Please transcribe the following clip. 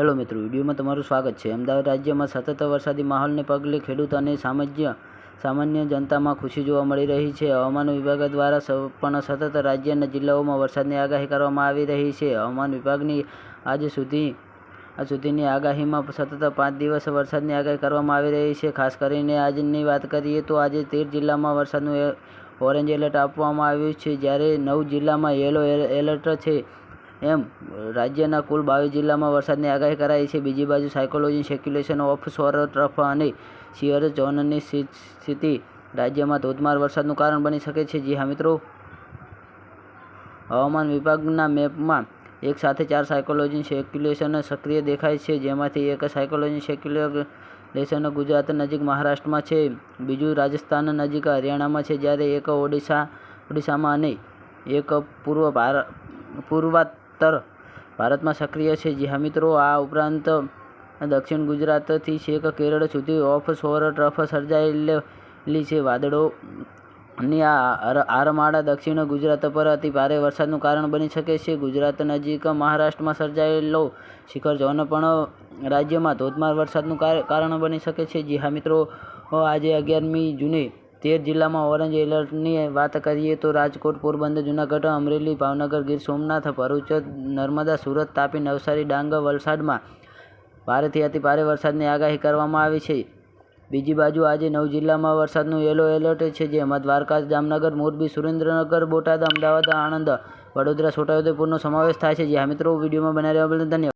Hello મિત્રો, વિડીયોમાં તમારું સ્વાગત છે. અમદાવાદ રાજ્યમાં સતત વરસાદી માહોલને પગલે ખેડૂત અને સામાન્ય સામાન્ય જનતામાં ખુશી જોવા મળી રહી છે. હવામાન વિભાગ દ્વારા પણ સતત રાજ્યના જિલ્લાઓમાં વરસાદની આગાહી કરવામાં આવી રહી છે. હવામાન વિભાગની આજ સુધી, આજ સુધીની આગાહીમાં સતત પાંચ દિવસ વરસાદની આગાહી કરવામાં આવી રહી છે. ખાસ કરીને આજની વાત કરીએ તો આજે તેર જિલ્લામાં વરસાદનું ઓરેન્જ એલર્ટ આપવામાં આવ્યું છે. જ્યારે નવ જિલ્લામાં યેલો એલ- એલર્ટ છે. એમ, રાજ્યના કુલ બાવીસ જિલ્લામાં વરસાદની આગાહી કરાઈ છે. બીજી બાજુ સાયકોલોજી સેક્યુલેશન ઓફ સોર ટ્રફ અને શિયર ઝોનની સ્થિ- સ્થિતિ રાજ્યમાં ધોધમાર વરસાદનું કારણ બની શકે છે. જી હા, મિત્રો. હવામાન વિભાગના મેપમાં એક સાથે ચાર સાયકોલોજી સેક્યુલેશન સક્રિય દેખાય છે, જેમાંથી એક સાયકોલોજી સેક્યુલેશન ગુજરાત નજીક મહારાષ્ટ્રમાં છે. બીજું રાજસ્થાન નજીક હરિયાણામાં છે, જ્યારે એક ઓડિશા, ઓડિશામાં અને એક પૂર્વ ભાર પૂર્વોત્તર ભારતમાં સક્રિય છે. જી મિત્રો, આ ઉપરાંત દક્ષિણ ગુજરાતથી છેક કેરળ સુધી ઓફ શોર ટ્રફ સર્જાયેલી છે. વાદળો ની આ આર- આરમાળા દક્ષિણ ગુજરાત પર અતિ ભારે વરસાદનું કારણ બની શકે છે. ગુજરાત નજીક મહારાષ્ટ્રમાં સર્જાયેલો શિખર ઝોન પણ રાજ્યમાં ધોધમાર વરસાદનું કાર- કારણ બની શકે છે. જી હા મિત્રો, આજે અગિયારમી જૂને તેર જિલ્લામાં ઓરેન્જ એલર્ટની વાત કરીએ તો રાજકોટ, પોરબંદર, જૂનાગઢ, અમરેલી, ભાવનગર, ગીર સોમનાથ, ભરૂચ, નર્મદા, સુરત, તાપી, નવસારી, ડાંગ, વલસાડમાં ભારેથી અતિ ભારે વરસાદની આગાહી કરવામાં આવી છે. બીજી બાજુ આજે નવ જિલ્લામાં વરસાદનું યલો એલર્ટ છે જેમાં દ્વારકા, જામનગર, મોરબી, સુરેન્દ્રનગર, બોટાદ, અમદાવાદ, આણંદ, વડોદરા, છોટાઉદેપુરનો સમાવેશ થાય છે. જ્યાં મિત્રો, વિડીયોમાં બનાવી ધન્યવાદ